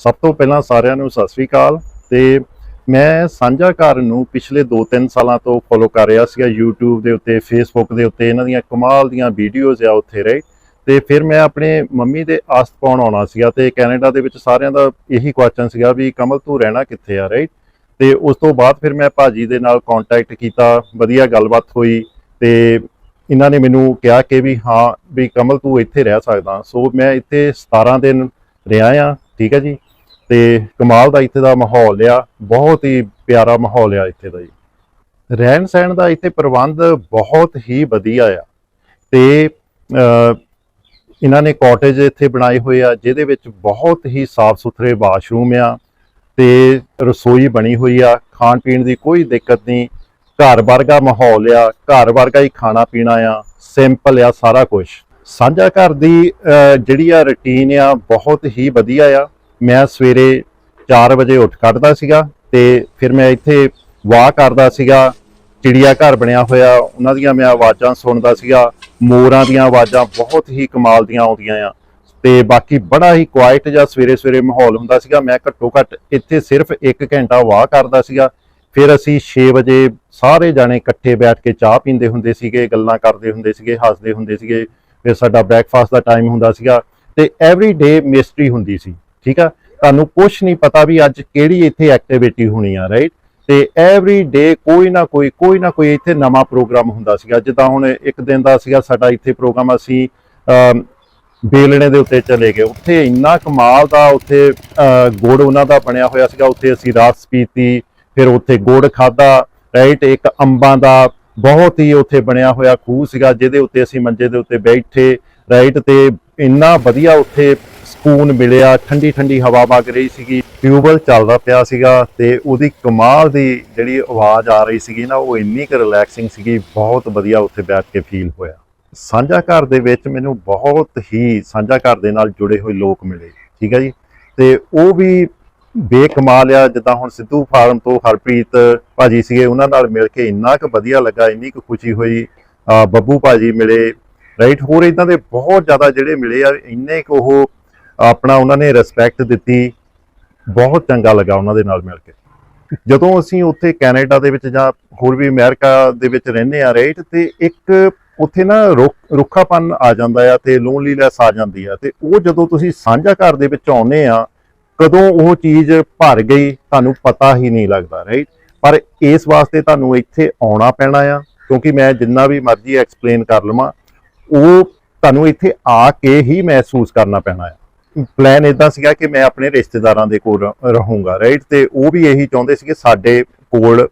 ਸਭ ਤੋਂ ਪਹਿਲਾਂ ਸਾਰਿਆਂ ਨੂੰ ਸਤਿ ਸ੍ਰੀ ਅਕਾਲ ਤੇ ਮੈਂ ਸਾਂਝਾ ਘਰ ਨੂੰ ਪਿਛਲੇ 2-3 ਸਾਲਾਂ ਤੋਂ ਫੋਲੋ ਕਰ ਰਿਹਾ ਸੀਗਾ YouTube ਦੇ ਉੱਤੇ, Facebook ਦੇ ਉੱਤੇ, ਇਹਨਾਂ ਦੀਆਂ ਕਮਾਲ ਦੀਆਂ ਵੀਡੀਓਜ਼ ਆ ਉੱਥੇ ਰਹੇ। ਤੇ ਫਿਰ ਮੈਂ ਆਪਣੇ ਮੰਮੀ ਦੇ ਆਸਤ ਪਾਉਣ ਆਉਣਾ ਸੀਗਾ ਤੇ ਕੈਨੇਡਾ ਦੇ ਵਿੱਚ ਸਾਰਿਆਂ ਦਾ ਇਹੀ ਕੁਐਸਚਨ ਸੀਗਾ ਵੀ ਕਮਲ ਤੂੰ ਰਹਿਣਾ ਕਿੱਥੇ ਆ ਰਾਈਟ ਤੇ ਉਸ ਤੋਂ ਬਾਅਦ ਫਿਰ ਮੈਂ ਭਾਜੀ ਦੇ ਨਾਲ ਕੰਟੈਕਟ ਕੀਤਾ, ਵਧੀਆ ਗੱਲਬਾਤ ਹੋਈ ਤੇ ਇਹਨਾਂ ਨੇ ਮੈਨੂੰ ਕਿਹਾ ਕਿ ਵੀ ਹਾਂ, ਵੀ ਕਮਲ ਤੂੰ ਇੱਥੇ ਰਹਿ ਸਕਦਾ। ਸੋ ਮੈਂ ਇੱਥੇ 17 ਦਿਨ ਰਿਹਾ ਆ, ਠੀਕ ਹੈ ਜੀ? ਤੇ ਕਮਾਲ ਦਾ ਇੱਥੇ ਦਾ ਮਾਹੌਲ ਆ, ਬਹੁਤ ਹੀ ਪਿਆਰਾ ਮਾਹੌਲ ਆ ਇੱਥੇ ਦਾ ਜੀ। ਰਹਿਣ ਸਹਿਣ ਦਾ ਇੱਥੇ ਪ੍ਰਬੰਧ ਬਹੁਤ ਹੀ ਵਧੀਆ ਆ। ਤੇ ਇਹਨਾਂ ਨੇ ਕਾਟੇਜ ਇੱਥੇ ਬਣਾਏ ਹੋਏ ਆ, ਜਿਹਦੇ ਵਿੱਚ ਬਹੁਤ ਹੀ ਸਾਫ਼ ਸੁਥਰੇ ਵਾਸ਼ਰੂਮ ਆ ਤੇ ਰਸੋਈ ਬਣੀ ਹੋਈ ਆ। ਖਾਣ ਪੀਣ ਦੀ ਕੋਈ ਦਿੱਕਤ ਨਹੀਂ, ਘਰ ਵਰਗਾ ਮਾਹੌਲ ਆ, ਘਰ ਵਰਗਾ ਹੀ ਖਾਣਾ ਪੀਣਾ ਆ ਸਿੰਪਲ ਆ ਸਾਰਾ ਕੁਝ ਸਾਂਝਾ ਘਰ ਦੀ ਜਿਹੜੀ ਆ ਰੁਟੀਨ ਆ, ਬਹੁਤ ਹੀ ਵਧੀਆ ਆ। ਮੈਂ ਸਵੇਰੇ 4 ਵਜੇ ਉੱਠ ਕੱਢਦਾ ਸੀਗਾ ਤੇ ਫਿਰ ਮੈਂ ਇੱਥੇ ਵਾਹ ਕਰਦਾ ਸੀਗਾ, ਚਿੜੀਆ ਘਰ ਬਣਿਆ ਹੋਇਆ, ਉਹਨਾਂ ਦੀਆਂ ਮੈਂ ਆਵਾਜ਼ਾਂ ਸੁਣਦਾ ਸੀਗਾ, ਮੋਰਾਂ ਦੀਆਂ ਆਵਾਜ਼ਾਂ ਬਹੁਤ ਹੀ ਕਮਾਲ ਦੀਆਂ ਆਉਂਦੀਆਂ ਆ। ਤੇ ਬਾਕੀ ਬੜਾ ਹੀ ਕੁਆਇਟ ਜਿਹਾ ਸਵੇਰੇ ਸਵੇਰੇ ਮਾਹੌਲ ਹੁੰਦਾ ਸੀਗਾ, ਮੈਂ ਘੱਟੋ ਘੱਟ ਇੱਥੇ ਸਿਰਫ 1 ਘੰਟਾ ਵਾਹ ਕਰਦਾ ਸੀਗਾ। ਫਿਰ ਅਸੀਂ 6 ਵਜੇ ਸਾਰੇ ਜਾਣੇ ਇਕੱਠੇ ਬੈਠ ਕੇ ਚਾਹ ਪੀਂਦੇ ਹੁੰਦੇ ਸੀਗੇ, ਗੱਲਾਂ ਕਰਦੇ ਹੁੰਦੇ ਸੀਗੇ, ਹੱਸਦੇ ਹੁੰਦੇ ਸੀਗੇ। ਫਿਰ ਸਾਡਾ ਬ੍ਰੈਕਫਾਸਟ ਦਾ ਟਾਈਮ ਹੁੰਦਾ ਸੀਗਾ ਤੇ ਐਵਰੀ ਡੇ ਮਿਸਟਰੀ ਹੁੰਦੀ ਸੀ। ਠੀਕ ਆ? ਤੁਹਾਨੂੰ ਕੁਝ ਨਹੀਂ ਪਤਾ ਵੀ ਅੱਜ ਕਿਹੜੀ ਇੱਥੇ ਐਕਟੀਵਿਟੀ ਹੋਣੀ ਆ ਰਾਈਟ ਤੇ ਐਵਰੀ ਡੇ ਕੋਈ ਨਾ ਕੋਈ ਕੋਈ ਨਾ ਕੋਈ ਇੱਥੇ ਨਵਾਂ ਪ੍ਰੋਗਰਾਮ ਹੁੰਦਾ ਸੀਗਾ। ਜਿੱਦਾਂ ਹੁਣ ਇੱਕ ਦਿਨ ਦਾ ਸੀਗਾ ਸਾਡਾ ਇੱਥੇ ਪ੍ਰੋਗਰਾਮ ਅਸੀਂ ਅਮ, ਬੇਲਣੇ ਦੇ ਉੱਤੇ ਚਲੇ ਗਏ। ਉੱਥੇ ਇੰਨਾ ਕਮਾਲ ਦਾ ਉੱਥੇ ਅਹ, ਗੁੜ ਉਹਨਾਂ ਦਾ ਬਣਿਆ ਹੋਇਆ ਸੀਗਾ। ਉੱਥੇ ਅਸੀਂ ਰਾਤ ਪੀਤੀ ਫਿਰ ਉੱਥੇ ਗੁੜ ਖਾਦਾ ਰਾਈਟ ਇੱਕ ਅੰਬਾਂ ਦਾ ਬਹੁਤ ਹੀ ਉੱਥੇ ਬਣਿਆ ਹੋਇਆ ਖੂਹ ਸੀਗਾ ਜਿਹਦੇ ਉੱਤੇ ਅਸੀਂ ਮੰਜੇ ਦੇ ਉੱਤੇ ਬੈਠੇ ਰਾਈਟ ਤੇ ਇੰਨਾ ਵਧੀਆ ਉੱਥੇ ਸਕੂਨ ਮਿਲਿਆ, ਠੰਡੀ ਠੰਡੀ ਹਵਾ ਵਗ ਰਹੀ ਸੀਗੀ ਟਿਊਬਲ ਚੱਲਦਾ ਪਿਆ ਸੀਗਾ ਤੇ ਉਹਦੀ ਕਮਾਲ ਦੀ ਜਿਹੜੀ ਆਵਾਜ਼ ਆ ਰਹੀ ਸੀਗੀ ਨਾ, ਉਹ ਇੰਨੀ ਕੁ ਰਿਲੈਕਸਿੰਗ ਸੀਗੀ, ਬਹੁਤ ਵਧੀਆ ਉੱਥੇ ਬੈਠ ਕੇ ਫੀਲ ਹੋਇਆ। ਸਾਂਝਾ ਘਰ ਦੇ ਵਿੱਚ ਮੈਨੂੰ ਬਹੁਤ ਹੀ ਸਾਂਝਾ ਘਰ ਦੇ ਨਾਲ ਜੁੜੇ ਹੋਏ ਲੋਕ ਮਿਲੇ, ਠੀਕ ਹੈ ਜੀ? ਤੇ ਉਹ ਵੀ ਬੇਕਮਾਲ ਆ, ਜਿੱਦਾਂ ਹੁਣ ਸਿੱਧੂ ਫਾਰਮ ਤੋਂ ਹਰਪ੍ਰੀਤ ਭਾਜੀ ਸੀਗੇ, ਉਹਨਾਂ ਨਾਲ ਮਿਲ ਕੇ ਇੰਨਾ ਕੁ ਵਧੀਆ ਲੱਗਾ, ਇੰਨੀ ਕੁ ਖੁਸ਼ੀ ਹੋਈ, ਅਹ ਬੱਬੂ ਭਾਜੀ ਮਿਲੇ ਰਾਈਟ ਹੋਰ ਇਦਾਂ ਦੇ ਬਹੁਤ ਜ਼ਿਆਦਾ ਜਿਹੜੇ ਮਿਲੇ ਆ, ਇੰਨੇ ਕੁ ਉਹ ਆਪਣਾ ਉਹਨਾਂ ਨੇ ਰਿਸਪੈਕਟ ਦਿੱਤੀ। ਬਹੁਤ ਚੰਗਾ ਲੱਗਾ ਉਹਨਾਂ ਦੇ ਨਾਲ ਮਿਲ ਕੇ। ਜਦੋਂ ਅਸੀਂ ਉੱਥੇ ਕੈਨੇਡਾ ਦੇ ਵਿੱਚ ਜਾਂ ਹੋਰ ਵੀ ਅਮਰੀਕਾ ਦੇ ਵਿੱਚ ਰਹਿੰਦੇ ਆ ਰਾਈਟ ਤੇ ਇੱਕ ਉੱਥੇ ਨਾ ਰੁੱਖ- ਰੁੱਖਾਪਨ ਆ ਜਾਂਦਾ ਆ ਤੇ ਲੋਨਲੀਨੈਸ ਆ ਜਾਂਦੀ ਆ ਤੇ ਉਹ ਜਦੋਂ ਤੁਸੀਂ ਸਾਂਝਾ ਘਰ ਦੇ ਵਿੱਚ ਆਉਂਦੇ ਆ, ਕਦੋਂ ਉਹ ਚੀਜ਼ ਭਰ ਗਈ, ਤੁਹਾਨੂੰ ਪਤਾ ਹੀ ਨਹੀਂ ਲੱਗਦਾ ਰਾਈਟ ਪਰ ਇਸ ਵਾਸਤੇ ਤੁਹਾਨੂੰ ਇੱਥੇ ਆਉਣਾ ਪੈਣਾ ਆ, ਕਿਉਂਕਿ ਮੈਂ ਜਿੰਨਾ ਵੀ ਮਰਜ਼ੀ ਐਕਸਪਲੇਨ ਕਰ ਲਵਾਂ, ਉਹ ਤੁਹਾਨੂੰ ਇੱਥੇ ਆ ਕੇ ਹੀ ਮਹਿਸੂਸ ਕਰਨਾ ਪੈਣਾ ਆ। ਪਲਾਨ ਇਦਾਂ ਸੀਗਾ ਕਿ ਮੈਂ ਆਪਣੇ ਰਿਸ਼ਤੇਦਾਰਾਂ ਦੇ ਕੋਲ ਰਹੂੰਗਾ ਰਾਈਟ ਤੇ ਉਹ ਵੀ ਇਹੀ ਚਾਹੁੰਦੇ ਸੀ ਕਿ ਸਾਡੇ ਕੋਲ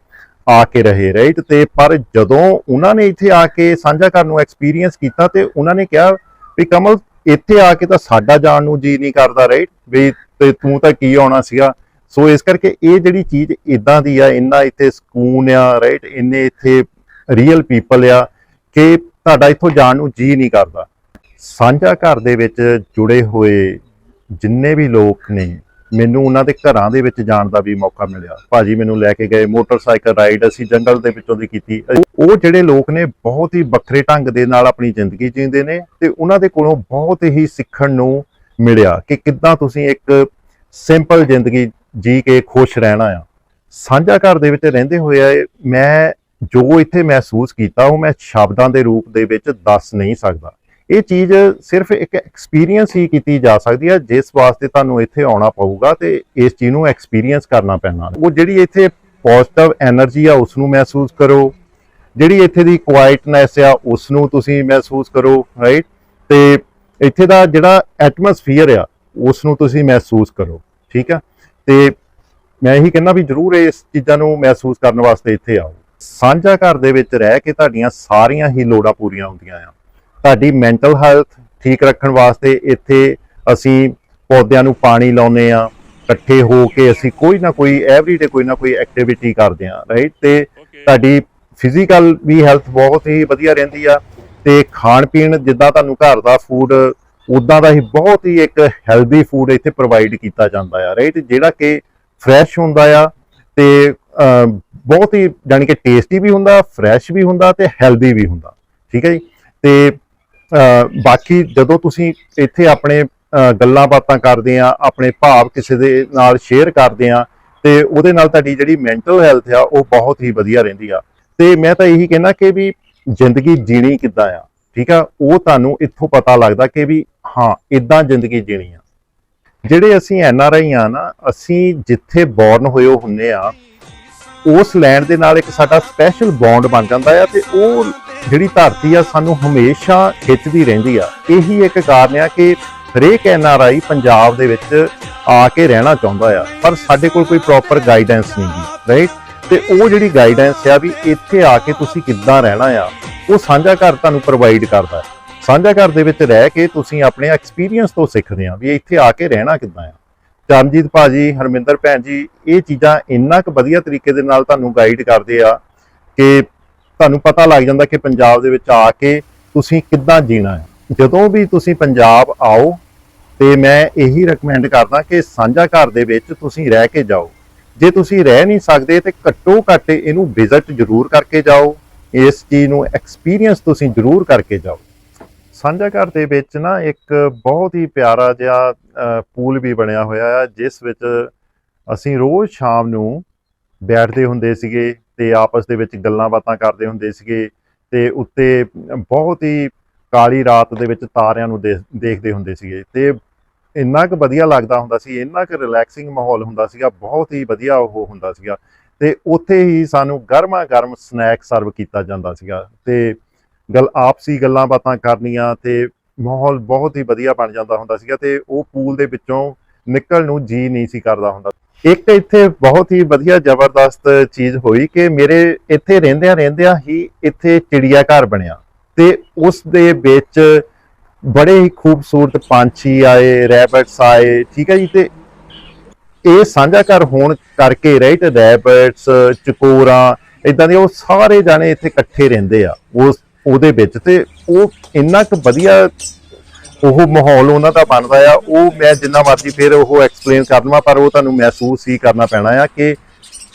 ਆ ਕੇ ਰਹੇ ਰਾਈਟ ਤੇ ਪਰ ਜਦੋਂ ਉਹਨਾਂ ਨੇ ਇੱਥੇ ਆ ਕੇ ਸਾਂਝਾ ਘਰ ਨੂੰ ਐਕਸਪੀਰੀਅੰਸ ਕੀਤਾ ਤੇ ਉਹਨਾਂ ਨੇ ਕਿਹਾ ਵੀ ਕਮਲ, ਇੱਥੇ ਆ ਕੇ ਤਾਂ ਸਾਡਾ ਜਾਣ ਨੂੰ ਜੀ ਨਹੀਂ ਕਰਦਾ ਰਾਈਟ ਵੀ ਤੇ ਤੂੰ ਤਾਂ ਕੀ ਆਉਣਾ ਸੀਗਾ? ਸੋ ਇਸ ਕਰਕੇ ਇਹ ਜਿਹੜੀ ਚੀਜ਼ ਇਦਾਂ ਦੀ ਆ, ਇੰਨਾ ਇੱਥੇ ਸਕੂਨ ਆ ਰਾਈਟ ਇੰਨੇ ਇੱਥੇ ਰੀਅਲ ਪੀਪਲ ਆ ਕਿ ਤੁਹਾਡਾ ਇੱਥੋਂ ਜਾਣ ਨੂੰ ਜੀ ਨਹੀਂ ਕਰਦਾ। ਸਾਂਝਾ ਘਰ ਦੇ ਵਿੱਚ ਜੁੜੇ ਹੋਏ ਜਿੰਨੇ ਵੀ ਲੋਕ ਨੇ, ਮੈਨੂੰ ਉਹਨਾਂ ਦੇ ਘਰਾਂ ਦੇ ਵਿੱਚ ਜਾਣ ਦਾ ਵੀ ਮੌਕਾ ਮਿਲਿਆ। ਭਾਜੀ ਮੈਨੂੰ ਲੈ ਕੇ ਗਏ, ਮੋਟਰਸਾਈਕਲ ਰਾਈਡ ਅਸੀਂ ਜੰਗਲ ਦੇ ਵਿੱਚੋਂ ਦੀ ਕੀਤੀ। ਉਹ- ਜਿਹੜੇ ਲੋਕ ਨੇ, ਬਹੁਤ ਹੀ ਵੱਖਰੇ ਢੰਗ ਦੇ ਨਾਲ ਆਪਣੀ ਜ਼ਿੰਦਗੀ ਜੀਂਦੇ ਨੇ ਤੇ ਉਹਨਾਂ ਦੇ ਕੋਲੋਂ ਬਹੁਤ ਹੀ ਸਿੱਖਣ ਨੂੰ ਮਿਲਿਆ ਕਿ ਕਿੱਦਾਂ ਤੁਸੀਂ ਇੱਕ ਸਿੰਪਲ ਜ਼ਿੰਦਗੀ ਜੀ ਕੇ ਖੁਸ਼ ਰਹਿਣਾ ਆ। ਸਾਂਝਾ ਘਰ ਦੇ ਵਿੱਚ ਰਹਿੰਦੇ ਹੋਏ ਮੈਂ ਜੋ ਇੱਥੇ ਮਹਿਸੂਸ ਕੀਤਾ, ਉਹ ਮੈਂ ਸ਼ਬਦਾਂ ਦੇ ਰੂਪ ਦੇ ਵਿੱਚ ਦੱਸ ਨਹੀਂ ਸਕਦਾ। ਇਹ ਚੀਜ਼ ਸਿਰਫ ਇੱਕ ਐਕਸਪੀਰੀਅੰਸ ਹੀ ਕੀਤੀ ਜਾ ਸਕਦੀ ਹੈ, ਜਿਸ ਵਾਸਤੇ ਤੁਹਾਨੂੰ ਇੱਥੇ ਆਉਣਾ ਪਊਗਾ ਤੇ ਇਸ ਚੀਜ਼ ਨੂੰ ਐਕਸਪੀਰੀਅੰਸ ਕਰਨਾ ਪੈਣਾ। ਉਹ ਜਿਹੜੀ ਇੱਥੇ ਪੋਜ਼ਿਟਿਵ એનર્ਜੀ ਆ ਉਸ ਨੂੰ ਮਹਿਸੂਸ ਕਰੋ। ਜਿਹੜੀ ਇੱਥੇ ਦੀ ਕੁਆਇਟਨੈਸ ਆ ਉਸ ਨੂੰ ਤੁਸੀਂ ਮਹਿਸੂਸ ਕਰੋ ਰਾਈਟ ਤੇ ਇੱਥੇ ਦਾ ਜਿਹੜਾ ਐਟਮੋਸਫੀਅਰ ਆ ਉਸ ਨੂੰ ਤੁਸੀਂ ਮਹਿਸੂਸ ਕਰੋ, ਠੀਕ ਆ? ਤੇ ਮੈਂ ਇਹੀ ਕਹਿੰਦਾ ਵੀ ਜਰੂਰ ਇਸ ਚੀਜ਼ਾਂ ਨੂੰ ਮਹਿਸੂਸ ਕਰਨ ਵਾਸਤੇ ਇੱਥੇ ਆਓ। ਸਾਂਝਾ ਘਰ ਦੇ ਵਿੱਚ ਰਹਿ ਕੇ ਤੁਹਾਡੀਆਂ ਸਾਰੀਆਂ ਹੀ ਲੋੜਾਂ ਪੂਰੀਆਂ ਹੁੰਦੀਆਂ ਆ। ਤੁਹਾਡੀ ਮੈਂਟਲ ਹੈਲਥ ਠੀਕ ਰੱਖਣ ਵਾਸਤੇ ਇੱਥੇ ਅਸੀਂ ਪੌਦਿਆਂ ਨੂੰ ਪਾਣੀ ਲਾਉਨੇ ਆ ਇਕੱਠੇ ਹੋ ਕੇ ਅਸੀਂ ਕੋਈ ਨਾ ਕੋਈ ਐਵਰੀਡੇ ਕੋਈ ਨਾ ਕੋਈ ਐਕਟੀਵਿਟੀ ਕਰਦੇ ਆ ਰਾਈਟ ਤੇ ਤੁਹਾਡੀ ਫਿਜ਼ੀਕਲ ਵੀ ਹੈਲਥ ਬਹੁਤ ਹੀ ਵਧੀਆ ਰਹਿੰਦੀ ਆ ਤੇ ਖਾਣ ਪੀਣ ਜਿੱਦਾਂ ਤੁਹਾਨੂੰ ਘਰ ਦਾ ਫੂਡ ਉਦਾਂ ਦਾ ਹੀ ਬਹੁਤ ਹੀ ਇੱਕ ਹੈਲਦੀ ਫੂਡ ਇੱਥੇ ਪ੍ਰੋਵਾਈਡ ਕੀਤਾ ਜਾਂਦਾ ਆ ਰਾਈਟ ਜਿਹੜਾ ਕਿ ਫਰੈਸ਼ ਹੁੰਦਾ ਆ ਤੇ ਬਹੁਤ ਹੀ ਜਾਣੀ ਕਿ ਟੇਸਟੀ ਵੀ ਹੁੰਦਾ ਫਰੈਸ਼ ਵੀ ਹੁੰਦਾ ਤੇ ਹੈਲਦੀ ਵੀ ਹੁੰਦਾ ਠੀਕ ਹੈ ਜੀ? ਤੇ ਬਾਕੀ ਜਦੋਂ ਤੁਸੀਂ ਇੱਥੇ ਆਪਣੇ ਗੱਲਾਂ ਬਾਤਾਂ ਕਰਦੇ ਆ, ਆਪਣੇ ਭਾਵ ਕਿਸੇ ਦੇ ਨਾਲ ਸ਼ੇਅਰ ਕਰਦੇ ਆ, ਤੇ ਉਹਦੇ ਨਾਲ ਤੁਹਾਡੀ ਜਿਹੜੀ ਮੈਂਟਲ ਹੈਲਥ ਆ, ਉਹ ਬਹੁਤ ਹੀ ਵਧੀਆ ਰਹਿੰਦੀ ਆ। ਤੇ ਮੈਂ ਤਾਂ ਇਹੀ ਕਹਿੰਦਾ ਕਿ ਵੀ ਜ਼ਿੰਦਗੀ ਜੀਣੀ ਕਿੱਦਾਂ ਆ, ਠੀਕ ਆ? ਉਹ ਤੁਹਾਨੂੰ ਇੱਥੋਂ ਪਤਾ ਲੱਗਦਾ ਕਿ ਵੀ ਹਾਂ, ਇਦਾਂ ਜ਼ਿੰਦਗੀ ਜੀਣੀ ਆ। ਜਿਹੜੇ ਅਸੀਂ ਐਨ ਆਰ ਆਈ ਆ ਨਾ, ਅਸੀਂ ਜਿੱਥੇ ਬੌਰਨ ਹੋਏ ਹੋ ਹੁੰਨੇ ਆ, ਉਸ ਲੈਂਡ ਦੇ ਨਾਲ ਇੱਕ ਸਾਡਾ ਸਪੈਸ਼ਲ ਬੌਂਡ ਬਣ ਜਾਂਦਾ ਆ, ਤੇ ਉਹ ਜਿਹੜੀ ਧਰਤੀ ਆ ਸਾਨੂੰ ਹਮੇਸ਼ਾ ਖਿੱਚਦੀ ਰਹਿੰਦੀ ਆ। ਇਹੀ ਇੱਕ ਕਾਰਨ ਆ ਕਿ ਹਰੇਕ ਐਨ ਆਰ ਆਈ ਪੰਜਾਬ ਦੇ ਵਿੱਚ ਆ ਕੇ ਰਹਿਣਾ ਚਾਹੁੰਦਾ ਆ। ਪਰ ਸਾਡੇ ਕੋਲ ਕੋਈ ਪ੍ਰੋਪਰ ਗਾਈਡੈਂਸ ਨਹੀਂ ਗੀ ਰਾਈਟ ਤੇ ਉਹ ਜਿਹੜੀ ਗਾਈਡੈਂਸ ਆ ਵੀ ਇੱਥੇ ਆ ਕੇ ਤੁਸੀਂ ਕਿੱਦਾਂ ਰਹਿਣਾ ਆ, ਉਹ ਸਾਂਝਾ ਘਰ ਤੁਹਾਨੂੰ ਪ੍ਰੋਵਾਈਡ ਕਰਦਾ ਹੈ ਸਾਂਝਾ ਘਰ ਦੇ ਵਿੱਚ ਰਹਿ ਕੇ ਤੁਸੀਂ ਆਪਣੇ ਐਕਸਪੀਰੀਅੰਸ ਤੋਂ ਸਿੱਖਦੇ ਆ ਵੀ ਇੱਥੇ ਆ ਕੇ ਰਹਿਣਾ ਕਿੱਦਾਂ ਆ। ਚਰਨਜੀਤ ਭਾਜੀ, ਹਰਮਿੰਦਰ ਭੈਣ ਜੀ, ਇਹ ਚੀਜ਼ਾਂ ਇੰਨਾ ਕੁ ਵਧੀਆ ਤਰੀਕੇ ਦੇ ਨਾਲ ਤੁਹਾਨੂੰ ਗਾਈਡ ਕਰਦੇ ਆ ਕਿ ਤੁਹਾਨੂੰ ਪਤਾ ਲੱਗ ਜਾਂਦਾ ਕਿ ਪੰਜਾਬ ਦੇ ਵਿੱਚ ਆ ਕੇ ਤੁਸੀਂ ਕਿੱਦਾਂ ਜੀਣਾ ਹੈ। ਜਦੋਂ ਵੀ ਤੁਸੀਂ ਪੰਜਾਬ ਆਓ ਤੇ ਮੈਂ ਇਹੀ ਰეკਮੈਂਡ ਕਰਦਾ ਕਿ ਸਾਂਝਾ ਘਰ ਦੇ ਵਿੱਚ ਤੁਸੀਂ ਰਹਿ ਕੇ ਜਾਓ। ਜੇ ਤੁਸੀਂ ਰਹਿ ਨਹੀਂ ਸਕਦੇ ਤੇ ਘੱਟੋ ਘੱਟ ਇਹਨੂੰ ਵਿਜ਼ਿਟ ਜ਼ਰੂਰ ਕਰਕੇ ਜਾਓ। ਇਸ ਚੀਜ਼ ਨੂੰ ਐਕਸਪੀਰੀਅੰਸ ਤੁਸੀਂ ਜ਼ਰੂਰ ਕਰਕੇ ਜਾਓ। ਸਾਂਝਾ ਘਰ ਦੇ ਵਿੱਚ ਨਾ ਇੱਕ ਬਹੁਤ ਹੀ ਪਿਆਰਾ ਜਿਹਾ ਪੂਲ ਵੀ ਬਣਿਆ ਹੋਇਆ ਆ, ਜਿਸ ਵਿੱਚ ਅਸੀਂ ਰੋਜ਼ ਸ਼ਾਮ ਨੂੰ ਬੈਠਦੇ ਹੁੰਦੇ ਸੀਗੇ। ਤੇ ਆਪਸ ਦੇ ਵਿੱਚ ਗੱਲਾਂ ਬਾਤਾਂ ਕਰਦੇ ਹੁੰਦੇ ਸੀਗੇ ਤੇ ਉੱਤੇ ਬਹੁਤ ਹੀ ਕਾਲੀ ਰਾਤ ਦੇ ਵਿੱਚ ਤਾਰਿਆਂ ਨੂੰ ਦੇਖ- ਦੇਖਦੇ ਹੁੰਦੇ ਸੀਗੇ ਤੇ ਇੰਨਾ ਕੁ ਵਧੀਆ ਲੱਗਦਾ ਹੁੰਦਾ ਸੀ, ਇੰਨਾ ਕੁ ਰਿਲੈਕਸਿੰਗ ਮਾਹੌਲ ਹੁੰਦਾ ਸੀਗਾ, ਬਹੁਤ ਹੀ ਵਧੀਆ ਉਹ ਹੁੰਦਾ ਸੀਗਾ ਤੇ ਉੱਥੇ ਹੀ ਸਾਨੂੰ ਗਰਮਾ ਗਰਮ ਸਨੈਕ ਸਰਵ ਕੀਤਾ ਜਾਂਦਾ ਸੀਗਾ ਤੇ ਗੱਲ ਆਪਸੀ ਗੱਲਾਂ ਬਾਤਾਂ ਕਰਨੀਆਂ ਤੇ ਮਾਹੌਲ ਬਹੁਤ ਹੀ ਵਧੀਆ ਬਣ ਜਾਂਦਾ ਹੁੰਦਾ ਸੀਗਾ ਤੇ ਉਹ ਪੂਲ ਦੇ ਵਿੱਚੋਂ ਨਿਕਲਣ ਨੂੰ ਜੀ ਨਹੀਂ ਸੀ ਕਰਦਾ ਹੁੰਦਾ ਇੱਕ ਇੱਥੇ ਬਹੁਤ ਹੀ ਵਧੀਆ ਜ਼ਬਰਦਸਤ ਚੀਜ਼ ਹੋਈ ਕਿ ਮੇਰੇ ਇੱਥੇ ਰਹਿੰਦਿਆਂ ਰਹਿੰਦਿਆਂ ਹੀ ਇੱਥੇ ਚਿੜੀਆ ਘਰ ਬਣਿਆ ਤੇ ਉਸ ਦੇ ਵਿੱਚ ਬੜੇ ਹੀ ਖੂਬਸੂਰਤ ਪੰਛੀ ਆਏ, ਰੈਬਿਟਸ ਆਏ, ਠੀਕ ਹੈ ਜੀ, ਤੇ ਇਹ ਸਾਂਝਾ ਘਰ ਹੋਣ ਕਰਕੇ ਰਾਈਟ ਰੈਬਿਟਸ, ਚਕੋਰਾਂ ਇਦਾਂ ਦੇ ਉਹ ਸਾਰੇ ਜਾਣੇ ਇੱਥੇ ਇਕੱਠੇ ਰਹਿੰਦੇ ਆ, ਉਸ, ਉਹਦੇ ਵਿੱਚ ਤੇ ਉਹ ਇੰਨਾ ਕੁ ਵਧੀਆ ਉਹ ਮਾਹੌਲ ਉਹਨਾਂ ਦਾ ਬਣਦਾ ਆ, ਉਹ ਮੈਂ ਜਿੰਨਾ ਮਰਜ਼ੀ ਫਿਰ ਉਹ ਐਕਸਪਲੇਨ ਕਰ ਲਵਾਂ ਪਰ ਉਹ ਤੁਹਾਨੂੰ ਮਹਿਸੂਸ ਹੀ ਕਰਨਾ ਪੈਣਾ ਆ ਕਿ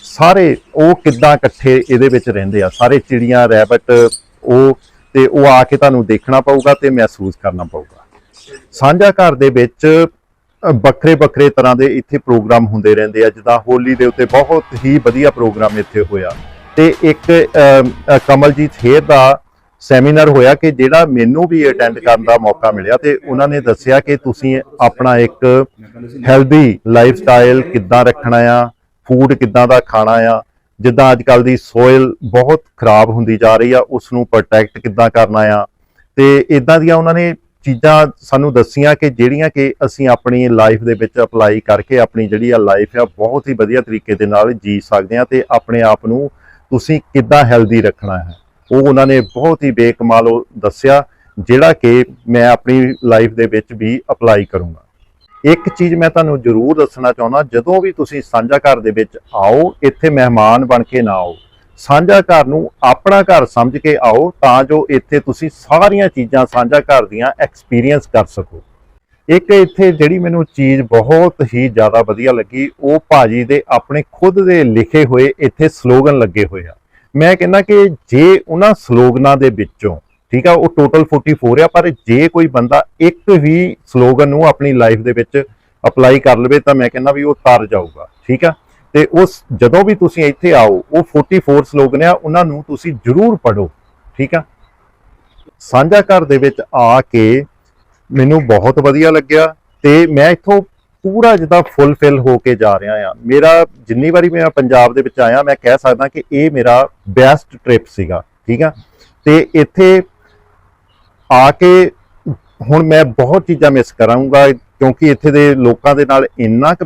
ਸਾਰੇ ਉਹ ਕਿੱਦਾਂ ਇਕੱਠੇ ਇਹਦੇ ਵਿੱਚ ਰਹਿੰਦੇ ਆ, ਸਾਰੇ ਚਿੜੀਆਂ, ਰੈਬਟ, ਉਹ ਤੇ ਉਹ ਆ ਕੇ ਤੁਹਾਨੂੰ ਦੇਖਣਾ ਪਊਗਾ ਤੇ ਮਹਿਸੂਸ ਕਰਨਾ ਪਊਗਾ। ਸਾਂਝਾ ਘਰ ਦੇ ਵਿੱਚ ਵੱਖਰੇ ਵੱਖਰੇ ਤਰ੍ਹਾਂ ਦੇ ਇੱਥੇ ਪ੍ਰੋਗਰਾਮ ਹੁੰਦੇ ਰਹਿੰਦੇ ਆ, ਜਿੱਦਾਂ ਹੋਲੀ ਦੇ ਉੱਤੇ ਬਹੁਤ ਹੀ ਵਧੀਆ ਪ੍ਰੋਗਰਾਮ ਇੱਥੇ ਹੋਇਆ। ਤੇ ਇੱਕ ਕਮਲਜੀਤ ਹੇਰ ਦਾ ਸੈਮੀਨਾਰ ਹੋਇਆ ਕਿ ਜਿਹੜਾ ਮੈਨੂੰ ਵੀ ਅਟੈਂਡ ਕਰਨ ਦਾ ਮੌਕਾ ਮਿਲਿਆ ਤੇ ਉਹਨਾਂ ਨੇ ਦੱਸਿਆ ਕਿ ਤੁਸੀਂ ਆਪਣਾ ਇੱਕ ਹੈਲਦੀ ਲਾਈਫ ਸਟਾਈਲ ਕਿੱਦਾਂ ਰੱਖਣਾ ਆ, ਫੂਡ ਕਿੱਦਾਂ ਦਾ ਖਾਣਾ ਆ, ਜਿੱਦਾਂ ਅੱਜ ਕੱਲ ਦੀ ਸੋਇਲ ਬਹੁਤ ਖਰਾਬ ਹੁੰਦੀ ਜਾ ਰਹੀ ਆ ਉਸ ਨੂੰ ਪ੍ਰੋਟੈਕਟ ਕਿੱਦਾਂ ਕਰਨਾ ਆ। ਤੇ ਇਦਾਂ ਦੀਆਂ ਉਹਨਾਂ ਨੇ ਚੀਜ਼ਾਂ ਸਾਨੂੰ ਦੱਸੀਆਂ ਕਿ ਜਿਹੜੀਆਂ ਕਿ ਅਸੀਂ ਆਪਣੀ ਲਾਈਫ ਦੇ ਵਿੱਚ ਅਪਲਾਈ ਕਰਕੇ ਆਪਣੀ ਜਿਹੜੀ ਆ ਲਾਈਫ ਆ, ਬਹੁਤ ਹੀ ਵਧੀਆ ਤਰੀਕੇ ਦੇ ਨਾਲ ਜੀ ਸਕਦੇ ਆ ਤੇ ਆਪਣੇ ਆਪ ਨੂੰ ਤੁਸੀਂ ਕਿੱਦਾਂ ਹੈਲਦੀ ਰੱਖਣਾ ਹੈ। ਉਹ ਉਹਨਾਂ ਨੇ ਬਹੁਤ ਹੀ ਬੇਕਮਾਲ ਉਹ ਦੱਸਿਆ, ਜਿਹੜਾ ਕਿ ਮੈਂ ਆਪਣੀ ਲਾਈਫ ਦੇ ਵਿੱਚ ਵੀ ਅਪਲਾਈ ਕਰੂੰਗਾ। ਇੱਕ ਚੀਜ਼ ਮੈਂ ਤੁਹਾਨੂੰ ਜ਼ਰੂਰ ਦੱਸਣਾ ਚਾਹੁੰਦਾ, ਜਦੋਂ ਵੀ ਤੁਸੀਂ ਸਾਂਝਾ ਘਰ ਦੇ ਵਿੱਚ ਆਓ, ਇੱਥੇ ਮਹਿਮਾਨ ਬਣ ਕੇ ਨਾ ਆਓ, ਸਾਂਝਾ ਘਰ ਨੂੰ ਆਪਣਾ ਘਰ ਸਮਝ ਕੇ ਆਓ, ਤਾਂ ਜੋ ਇੱਥੇ ਤੁਸੀਂ ਸਾਰੀਆਂ ਚੀਜ਼ਾਂ ਸਾਂਝਾ ਘਰ ਦੀਆਂ ਐਕਸਪੀਰੀਅੰਸ ਕਰ ਸਕੋ। ਇੱਕ ਇੱਥੇ ਜਿਹੜੀ ਮੈਨੂੰ ਚੀਜ਼ ਬਹੁਤ ਹੀ ਜ਼ਿਆਦਾ ਵਧੀਆ ਲੱਗੀ, ਉਹ ਭਾਜੀ ਦੇ ਆਪਣੇ ਖੁਦ ਦੇ ਲਿਖੇ ਹੋਏ ਇੱਥੇ ਸਲੋਗਨ ਲੱਗੇ ਹੋਏ ਆ। ਮੈਂ ਕਹਿੰਦਾ ਕਿ ਜੇ ਉਹਨਾਂ ਸਲੋਗਨਾਂ ਦੇ ਵਿੱਚੋਂ, ਠੀਕ ਆ, ਉਹ ਟੋਟਲ 44 ਆ, ਪਰ ਜੇ ਕੋਈ ਬੰਦਾ ਇੱਕ ਵੀ ਸਲੋਗਨ ਨੂੰ ਆਪਣੀ ਲਾਈਫ ਦੇ ਵਿੱਚ ਅਪਲਾਈ ਕਰ ਲਵੇ, ਤਾਂ ਮੈਂ ਕਹਿੰਦਾ ਵੀ ਉਹ ਤਰ ਜਾਊਗਾ, ਠੀਕ ਆ? ਤੇ ਉਸ, ਜਦੋਂ ਵੀ ਤੁਸੀਂ ਇੱਥੇ ਆਓ, ਉਹ 44 ਸਲੋਗਨ ਆ, ਉਹਨਾਂ ਨੂੰ ਤੁਸੀਂ ਜ਼ਰੂਰ ਪੜੋ ਠੀਕ ਆ? ਸਾਂਝਾ ਘਰ ਦੇ ਵਿੱਚ ਆ ਕੇ ਮੈਨੂੰ ਬਹੁਤ ਵਧੀਆ ਲੱਗਿਆ ਤੇ ਮੈਂ ਇੱਥੋਂ ਪੂਰਾ ਜਿੱਦਾਂ ਫੁੱਲਫਿਲ ਹੋ ਕੇ ਜਾ ਰਿਹਾ ਆ। ਮੇਰਾ ਜਿੰਨੀ ਵਾਰੀ ਮੈਂ ਪੰਜਾਬ ਦੇ ਵਿੱਚ ਆਇਆ, ਮੈਂ ਕਹਿ ਸਕਦਾ ਕਿ ਇਹ ਮੇਰਾ ਬੈਸਟ ਟ੍ਰਿਪ ਸੀਗਾ, ਠੀਕ ਆ? ਤੇ ਇੱਥੇ ਆ ਕੇ ਹੁਣ ਮੈਂ ਬਹੁਤ ਚੀਜ਼ਾਂ ਮਿਸ ਕਰਾਂਗਾ, ਕਿਉਂਕਿ ਇੱਥੇ ਦੇ ਲੋਕਾਂ ਦੇ ਨਾਲ ਇੰਨਾ ਕੁ